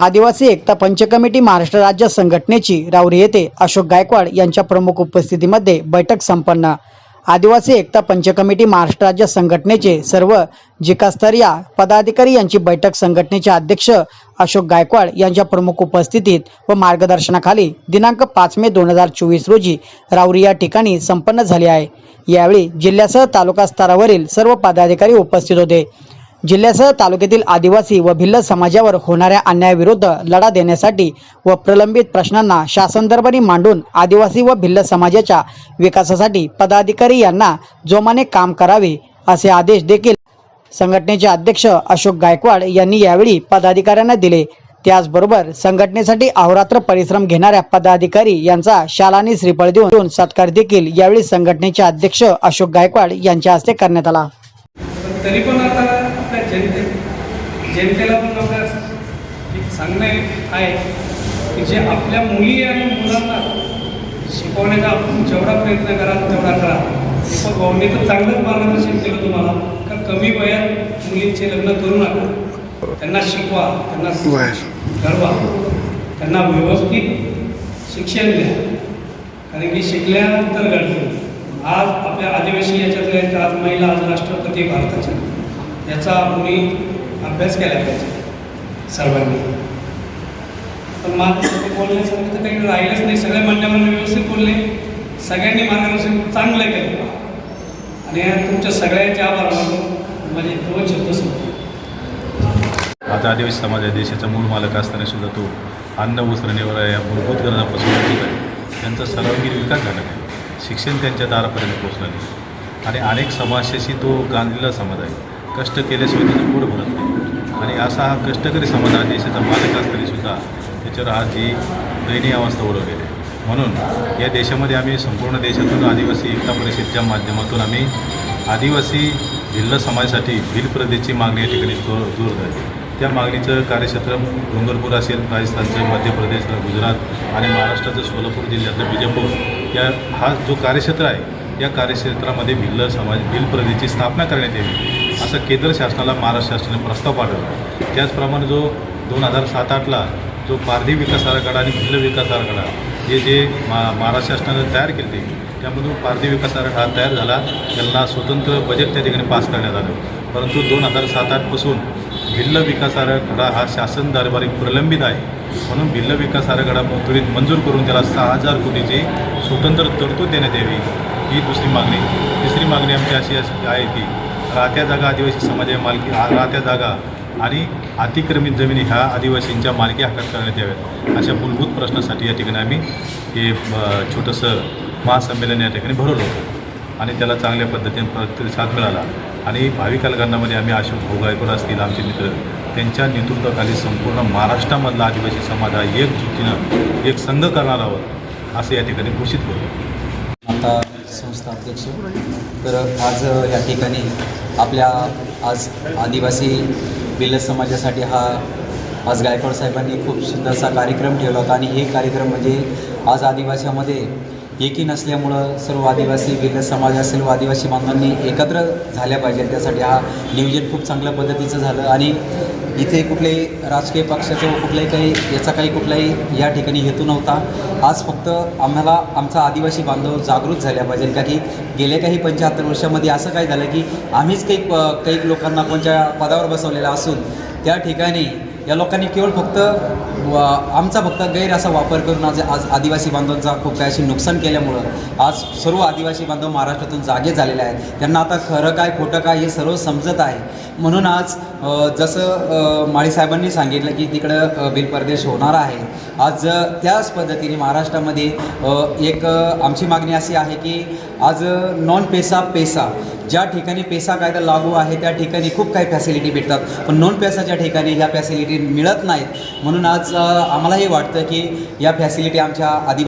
आदिवासी एकता पंच कमिटी महाराष्ट्र राज्य संघटनेची राऊरी येथे अशोक गायकवाड यांच्या प्रमुख उपस्थितीमध्ये बैठक संपन्न. आदिवासी एकता पंच कमिटी महाराष्ट्र राज्य संघटनेचे सर्व जिकास्तरीय पदाधिकारी यांची बैठक संघटनेचे अध्यक्ष अशोक गायकवाड यांच्या प्रमुख उपस्थितीत व मार्गदर्शनाखाली दिनांक पाच मे दोन हजार चोवीस रोजी राऊरी या ठिकाणी संपन्न झाली आहे. यावेळी जिल्ह्यासह तालुका स्तरावरील सर्व पदाधिकारी उपस्थित होते. जिल्ह्यासह तालुक्यातील आदिवासी व भिल्ल समाजावर होणाऱ्या अन्यायाविरुद्ध लढा देण्यासाठी व प्रलंबित प्रश्नांना शासन दरबारी मांडून आदिवासी व भिल्ल समाजाच्या विकासासाठी पदाधिकारी यांना जोमाने काम करावे असे आदेश देखील संघटनेचे अध्यक्ष अशोक गायकवाड यांनी यावेळी पदाधिकाऱ्यांना दिले. त्याचबरोबर संघटनेसाठी अहोरात्र परिश्रम घेणाऱ्या पदाधिकारी यांचा शालानी श्रीफळ देऊन सत्कार देखील यावेळी संघटनेचे अध्यक्ष अशोक गायकवाड यांच्या हस्ते करण्यात आला. तरी पण आता जनते जनतेला पण आपल्या एक सांगणं आहे की जे आपल्या मुली आणि मुलांना शिकवण्याचा आपण जेवढा प्रयत्न कराल तेवढा करा. दीपक भाऊंनी तर चांगलंच मार्गदर्शन केलं तुम्हाला. का कमी वयात मुलींचे लग्न करू नका. त्यांना शिकवा त्यांना घडवा त्यांना व्यवस्थित शिक्षण द्या. कारण की शिकल्यानंतर घडते. आज आपल्या आदिवासी याच्यातल्या आज महिला आज राष्ट्रपती भारताच्या. याचा मुली अभ्यास केला पाहिजे सर्वांनी. पण मात्र बोलण्यासारखं तर काही राहिलंच नाही. सगळ्या मान्यवरांनी व्यवस्थित बोलले. सगळ्यांनी मार्गदर्शन चांगलं केलं. आणि तुमच्या सगळ्यांचे आभार मानून माझे दोन शब्द आता आदिवासी समाज या देशाचा मूळ मालक असताना सुद्धा तो अन्न वस्त्र निवारा या मूलभूत गरजापासून वंचित आहे. त्यांचा सर्वांगीण विकास झाला नाही. शिक्षण त्यांच्या दारापर्यंत पोहोचलं नाही. आणि अनेक समाजाशी तो गांधलेला समाज आहे. कष्ट केल्याशिवाय त्याचं पोट भरत नाही. आणि असा हा कष्टकरी समाज हा देशाचा मालक असताना त्याच्यावर आज ही दयनीय अवस्था ओढवलेली आहे. म्हणून या देशामध्ये आम्ही संपूर्ण देशातून आदिवासी एकता परिषदेच्या माध्यमातून आम्ही आदिवासी भिल्ल समाजासाठी भिल प्रदेशची मागणी या ठिकाणी जोर जोर आहे त्या मागणीचं कार्यक्षेत्र डोंगरपूर असेल राजस्थानचं मध्य प्रदेश गुजरात आणि महाराष्ट्राचं सोलापूर जिल्ह्यातलं विजयपूर या हा जो कार्यक्षेत्र आहे या कार्यक्षेत्रामध्ये भिल्ल समाज भिल प्रदेशची स्थापना करण्यात यावी असं केंद्र शासनाला महाराष्ट्र शासनाने प्रस्ताव पाठवला. त्याचप्रमाणे जो दोन हजार सात आठला जो पारधी विकास आराखडा आणि भिल्ल विकास आराखडा हे जे मा महाराष्ट्र शासनाने तयार केले त्यामधून पारधी विकास आराखडा तयार झाला. त्यांना स्वतंत्र बजेट त्या ठिकाणी पास करण्यात आलं. परंतु दोन हजार सात आठपासून भिल्ल विकास आराखडा हा शासन दरबारी प्रलंबित आहे. म्हणून भिल्ल विकास आराखडा त्वरित मंजूर करून त्याला सहा हजार कोटीची स्वतंत्र तरतूद देण्यात यावी ही दुसरी मागणी. तिसरी मागणी आमची अशी अशी आहे की राहत्या जागा आदिवासी समाजा मालकी राहत्या जागा आणि अतिक्रमित जमिनी ह्या आदिवासींच्या मालकी हक्कात करण्यात याव्यात. अशा मूलभूत प्रश्नासाठी या ठिकाणी आम्ही हे छोटंसं महासंमेलन या ठिकाणी भरवलं होतं. आणि त्याला चांगल्या पद्धतीने प्रतिसाद मिळाला. आणि भावी कालखंडामध्ये आम्ही अशोक भोगायकर असतील आमचे मित्र त्यांच्या नेतृत्वाखाली संपूर्ण महाराष्ट्रामधला आदिवासी समाज हा एकजुटीनं एक संघ करणार आहोत असं या ठिकाणी घोषित होतं आता संस्था अध्यक्ष. तर आज या ठिकाणी आपल्या आज आदिवासी बिल समाजासाठी हा आज गायकवाड साहेबांनी खूप सुंदरसा कार्यक्रम ठेवला होता. आणि हे कार्यक्रम म्हणजे आज आदिवासीमध्ये एकी नसल्यामुळं सर्व आदिवासी भिल्ल समाज असेल व आदिवासी बांधवांनी एकत्र झाल्या पाहिजे. त्यासाठी हा नियोजन खूप चांगल्या पद्धतीचं झालं आणि इथे कुठल्याही राजकीय पक्षाचं कुठलंही कुठल्याही काही याचा काही कुठलाही या ठिकाणी हेतू नव्हता. आज फक्त आम्हाला आमचा आदिवासी बांधव जागृत झाल्या पाहिजे. का की गेल्या काही पंच्याहत्तर वर्षामध्ये असं काय झालं की आम्हीच काही प- काही लोकांना कोणत्या पदावर बसवलेला असून त्या ठिकाणी या लोकांनी केवळ फक्त आमचा फक्त गैर असा वापर करून आज आज आदिवासी बांधवांचा खूप काही अशी नुकसान केल्यामुळं आज सर्व आदिवासी बांधव महाराष्ट्रातून जागे झालेले आहेत. त्यांना आता खरं काय खोटं काय हे सर्व समजत आहे. म्हणून आज जसं माळीसाहेबांनी सांगितलं की तिकडं बिलप्रदेश बिल परदेश होणार आहे. आज त्याच पद्धतीने महाराष्ट्रामध्ये एक आमची मागणी अशी आहे की आज नॉन पेसा पेसा ज्या ठिकाणी पेसा कायदा लागू आहे त्या ठिकाणी खूप काही फॅसिलिटी भेटतात. पण नॉन पेसाच्या ठिकाणी ह्या फॅसिलिटी मिळत नाहीत. म्हणून आज आम्हालाही वाटतं की या फॅसिलिटी आमच्या आधी